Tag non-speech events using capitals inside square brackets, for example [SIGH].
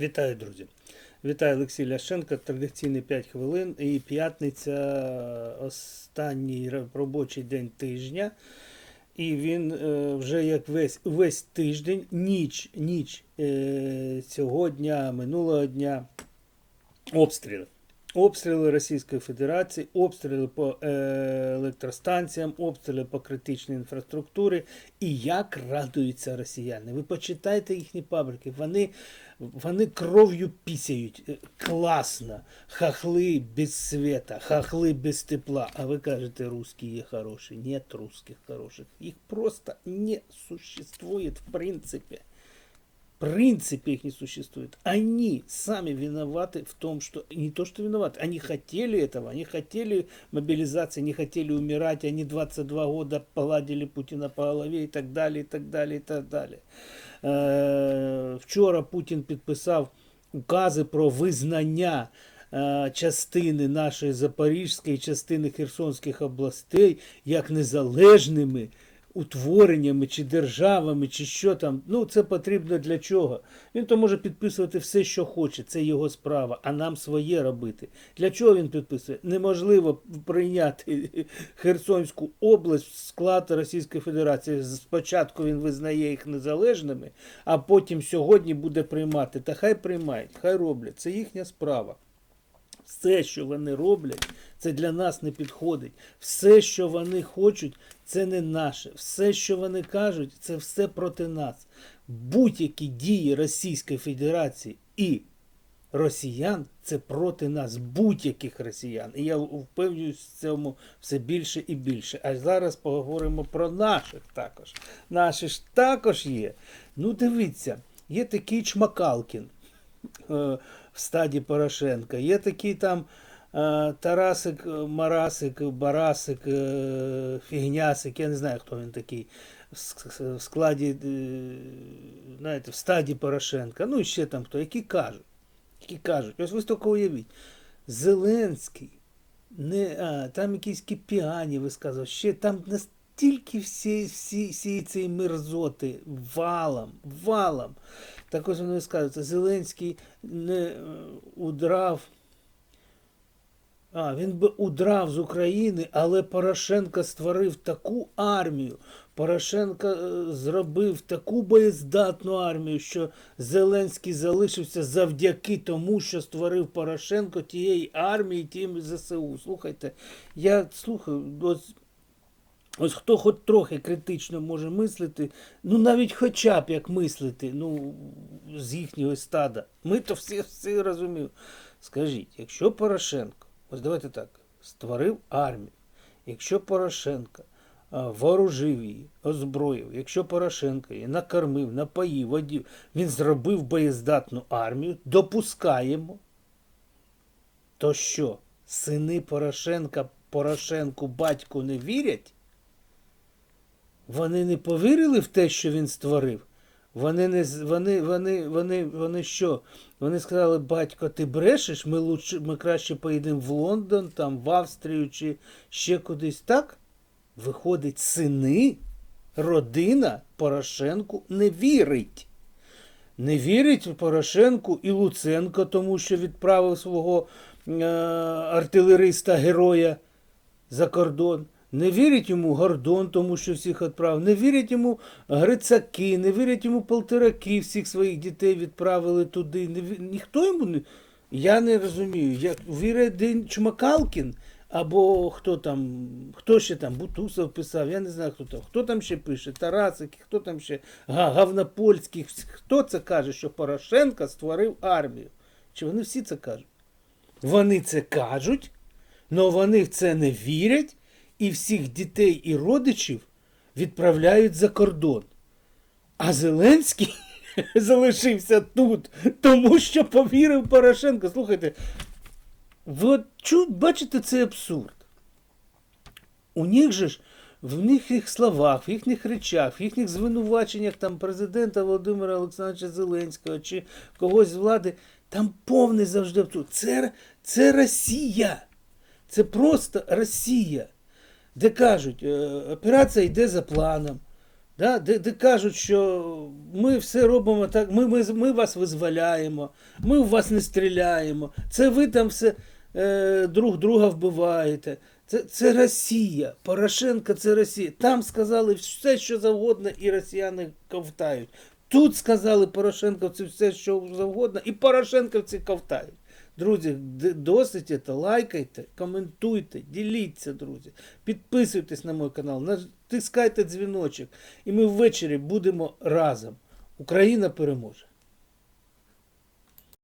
Вітаю, друзі! Вітаю Олексій Ляшенко. Традиційні 5 хвилин. І п'ятниця останній робочий день тижня. І він е, вже як весь, весь тиждень, ніч, ніч е, цього дня, минулого дня, обстріли. Обстріли Російської Федерації, обстріли по е, електростанціям, обстріли по критичній інфраструктурі. І як радуються росіяни. Ви почитайте їхні пабліки, вони, вони кров'ю пісяють. Е, Класно. Хахли без света, хахли без тепла. А ви кажете, русські є хороші. Нет русских хороших. Їх просто не существует в принципе. В принципе их не существует. Они сами виноваты в том, что... Не то, что виноваты. Они хотели этого. Они хотели мобилизации, не хотели умирать. Они 22 года погладили Путина по голове и так далее, и так далее, и так далі. Е, Вчора Путін підписав укази про визнання е, частини нашої Запорізької, частини Херсонських областей як незалежними Утвореннями чи державами, чи що там. Ну, це потрібно для чого? Він то може підписувати все, що хоче, це його справа, а нам своє робити. Для чого він підписує? Неможливо прийняти [LAUGHS] Херсонську область в склад Російської Федерації. Спочатку він визнає їх незалежними, а потім сьогодні буде приймати. Та хай приймають, хай роблять. Це їхня справа. Все, що вони роблять, це для нас не підходить. Все, що вони хочуть, це не наше. Все, що вони кажуть, це все проти нас. Будь-які дії Російської Федерації і росіян це проти нас, будь-яких росіян. І я впевнююсь в цьому все більше і більше. А зараз поговоримо про наших також. Наші ж також є. Ну, дивіться, є такий Чмакалкін в стаді Порошенка. Є такий там е, Тарасик, е, Марасик, Барасик, Фігнясик, я не знаю, хто він такий. В складі, знаєте, в стаді Порошенка. Ну і ще там хто, які кажуть. Які кажуть, ось ви тільки уявіть. Зеленський, не, а, там якісь кипіані висказував, ще там настільки всі, всі, всі цієї мерзоти валом, валом. Так ось вони висказуються. Зеленський не е, удрав. А, він би удрав з України, але Порошенко створив таку армію. Порошенко е, зробив таку боєздатну армію, що Зеленський залишився завдяки тому, що створив Порошенко тієї армії, тієї ЗСУ. Слухайте, я слухаю, ось, ось хто хоч трохи критично може мислити, ну навіть хоча б як мислити, ну, з їхнього стада. Ми то всі, всі розуміємо. Скажіть, якщо Порошенко, ось давайте так, створив армію, якщо Порошенко а, вооружив її, озброїв, якщо Порошенко її накормив, напоїв, одів, він зробив боєздатну армію, допускаємо, то що, сини Порошенка Порошенку батьку не вірять? Вони не повірили в те, що він створив. Вони не вони, вони, вони, вони що? Вони сказали, батько, ти брешеш, ми лучше, ми краще поїдемо в Лондон, там, в Австрію чи ще кудись. Так? Виходить, сини, родина Порошенку не вірить. Не вірить Порошенку і Луценко, тому що відправив свого е, артилериста героя за кордон. Не вірять йому Гордон, тому що всіх відправив. Не вірять йому Грицаки, не вірять йому полтораки, всіх своїх дітей відправили туди. Не ві- Ніхто йому не. Я не розумію. Як вірить Чмакалкін або хто там, хто ще там, Бутусов писав, я не знаю, хто там. Хто там ще пише? Тарасик, хто там ще Га- Гавнопольський. Хто це каже, що Порошенко створив армію? Чи вони всі це кажуть? Вони це кажуть, але вони в це не вірять і всіх дітей і родичів відправляють за кордон. А Зеленський [LAUGHS] залишився тут, тому що повірив Порошенко. Слухайте, ви бачите цей абсурд? У них же ж в їхніх словах, в їхніх речах, в їхніх звинуваченнях там президента Володимира Олександровича Зеленського чи когось з влади, там повний завжди. Це, це Росія. Це просто Росія. Де кажуть, е, операція йде за планом. Да? Де, де кажуть, що ми все робимо так, ми, ми, ми вас визволяємо, ми в вас не стріляємо, це ви там все е, друг друга вбиваєте. Це, це Росія. Порошенко це Росія. Там сказали все, що завгодно, і росіяни ковтають. Тут сказали Порошенковці все, що завгодно, і Порошенковці ковтають. Друзі, досить це, лайкайте, коментуйте, діліться, друзі. Підписуйтесь на мій канал, натискайте дзвіночок. І ми ввечері будемо разом. Україна переможе.